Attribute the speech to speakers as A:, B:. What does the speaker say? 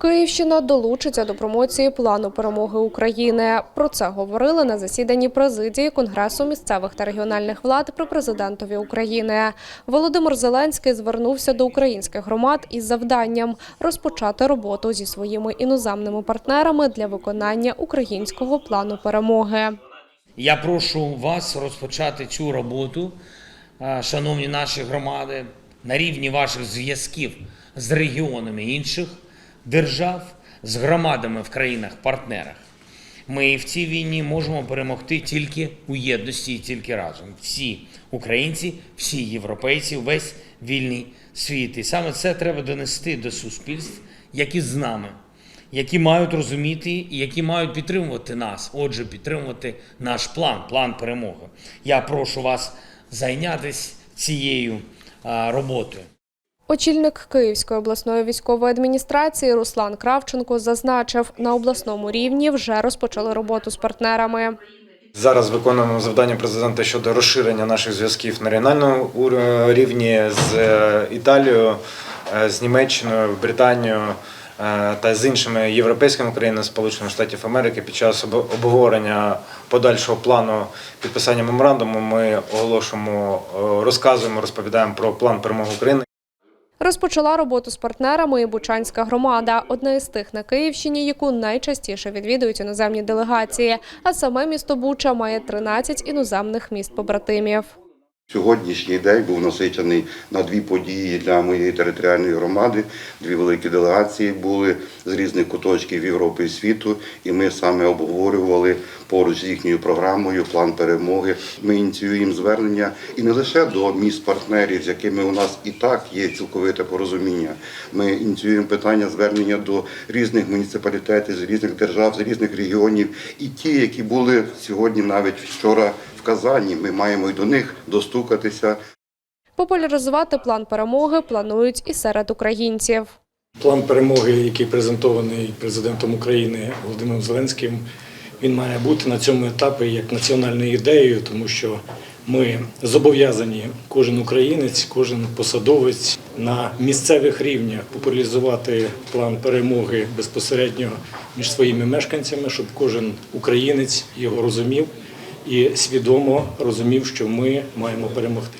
A: Київщина долучиться до промоції плану перемоги України. Про це говорили на засіданні президії Конгресу місцевих та регіональних влад при президентові України. Володимир Зеленський звернувся до українських громад із завданням розпочати роботу зі своїми іноземними партнерами для виконання українського плану перемоги.
B: Я прошу вас розпочати цю роботу, шановні наші громади, на рівні ваших зв'язків з регіонами інших держав, з громадами в країнах-партнерах. Ми в цій війні можемо перемогти тільки у єдності і тільки разом. Всі українці, всі європейці, весь вільний світ. І саме це треба донести до суспільств, які з нами які мають розуміти і які мають підтримувати нас. Отже, підтримувати наш план, план перемоги. Я прошу вас зайнятися цією роботою.
A: Очільник Київської обласної військової адміністрації Руслан Кравченко зазначив, на обласному рівні вже розпочали роботу з партнерами.
C: Зараз виконуємо завдання президента щодо розширення наших зв'язків на регіональному рівні з е, Італією, е, з Німеччиною, Британією е, та з іншими європейськими країнами Сполучених Штатів Америки. Під час обговорення подальшого плану підписання меморандуму ми оголошуємо, розказуємо, розповідаємо про план перемоги України.
A: Розпочала роботу з партнерами і Бучанська громада, одна із тих на Київщині, яку найчастіше відвідують іноземні делегації. А саме місто Буча має 13 іноземних міст побратимів.
D: Сьогоднішній день був насичений на дві події для моєї територіальної громади. Дві великі делегації були з різних куточків Європи і світу, і ми саме обговорювали поруч з їхньою програмою план перемоги. Ми ініціюємо звернення і не лише до міст партнерів, з якими у нас і так є цілковите порозуміння. Ми ініціюємо питання звернення до різних муніципалітетів з різних держав, з різних регіонів, і ті, які були сьогодні, навіть вчора Казані. Ми маємо і до них достукатися.
A: Популяризувати план перемоги планують і серед українців.
E: План перемоги, який презентований президентом України Володимиром Зеленським, він має бути на цьому етапі як національною ідеєю, тому що ми зобов'язані, кожен українець, кожен посадовець на місцевих рівнях популяризувати план перемоги безпосередньо між своїми мешканцями, щоб кожен українець його розумів і свідомо розумів, що ми маємо перемогти.